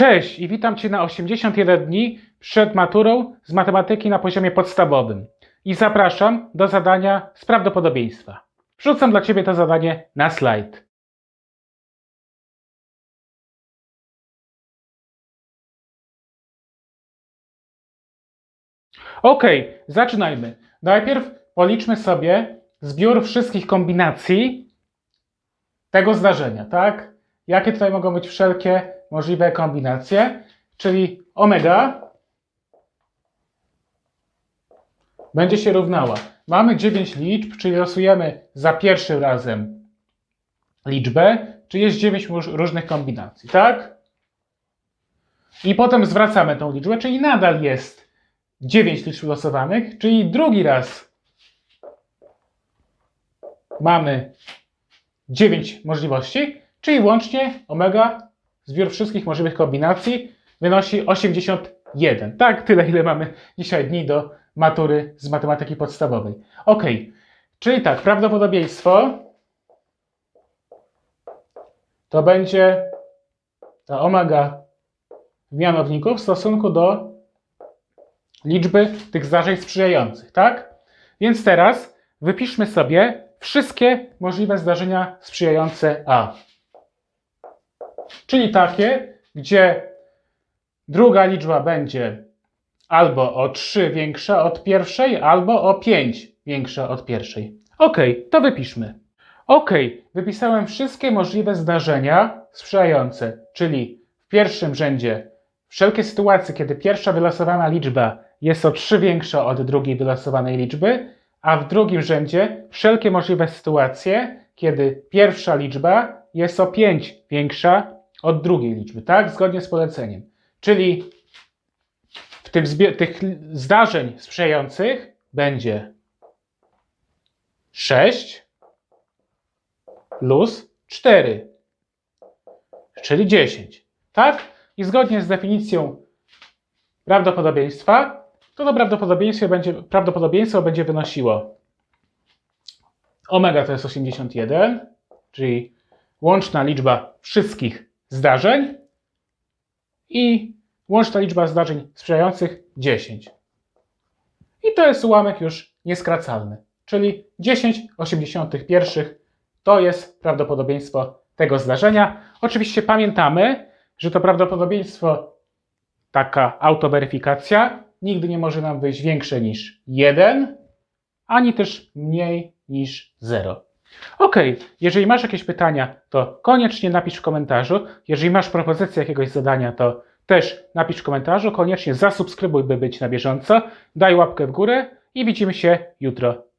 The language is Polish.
Cześć i witam Cię na 81 dni przed maturą z matematyki na poziomie podstawowym. I zapraszam do zadania z prawdopodobieństwa. Wrzucam dla Ciebie to zadanie na slajd. Ok, zaczynajmy. Najpierw policzmy sobie zbiór wszystkich kombinacji tego zdarzenia, tak? Jakie tutaj mogą być wszelkie możliwe kombinacje? Czyli omega będzie się równała. Mamy 9 liczb, czyli losujemy za pierwszym razem liczbę, czy jest 9 róż- różnych kombinacji, tak? I potem zwracamy tą liczbę, czyli nadal jest 9 liczb losowanych, czyli drugi raz mamy 9 możliwości, czyli łącznie omega, zbiór wszystkich możliwych kombinacji, wynosi 81. Tak, tyle ile mamy dzisiaj dni do matury z matematyki podstawowej. Ok, czyli tak, prawdopodobieństwo to będzie ta omega w mianowniku w stosunku do liczby tych zdarzeń sprzyjających, tak? Więc teraz wypiszmy sobie wszystkie możliwe zdarzenia sprzyjające A. Czyli takie, gdzie druga liczba będzie albo o 3 większa od pierwszej, albo o 5 większa od pierwszej. Ok, to wypiszmy. Ok, wypisałem wszystkie możliwe zdarzenia sprzyjające, czyli w pierwszym rzędzie wszelkie sytuacje, kiedy pierwsza wylosowana liczba jest o 3 większa od drugiej wylosowanej liczby, a w drugim rzędzie wszelkie możliwe sytuacje, kiedy pierwsza liczba jest o 5 większa od drugiej liczby, tak? Zgodnie z poleceniem. Czyli w tych l- zdarzeń sprzyjających będzie 6 plus 4, czyli 10, tak? I zgodnie z definicją prawdopodobieństwa, to to prawdopodobieństwo będzie, prawdopodobieństwo będzie wynosiło omega to jest 81, czyli łączna liczba wszystkich zdarzeń i łączna liczba zdarzeń sprzyjających 10. I to jest ułamek już nieskracalny, czyli 10,81 to jest prawdopodobieństwo tego zdarzenia. Oczywiście pamiętamy, że to prawdopodobieństwo, taka autoweryfikacja, nigdy nie może nam wyjść większe niż 1, ani też mniej niż 0. Ok, jeżeli masz jakieś pytania, to koniecznie napisz w komentarzu. Jeżeli masz propozycję jakiegoś zadania, to też napisz w komentarzu. Koniecznie zasubskrybuj, by być na bieżąco. Daj łapkę w górę i widzimy się jutro.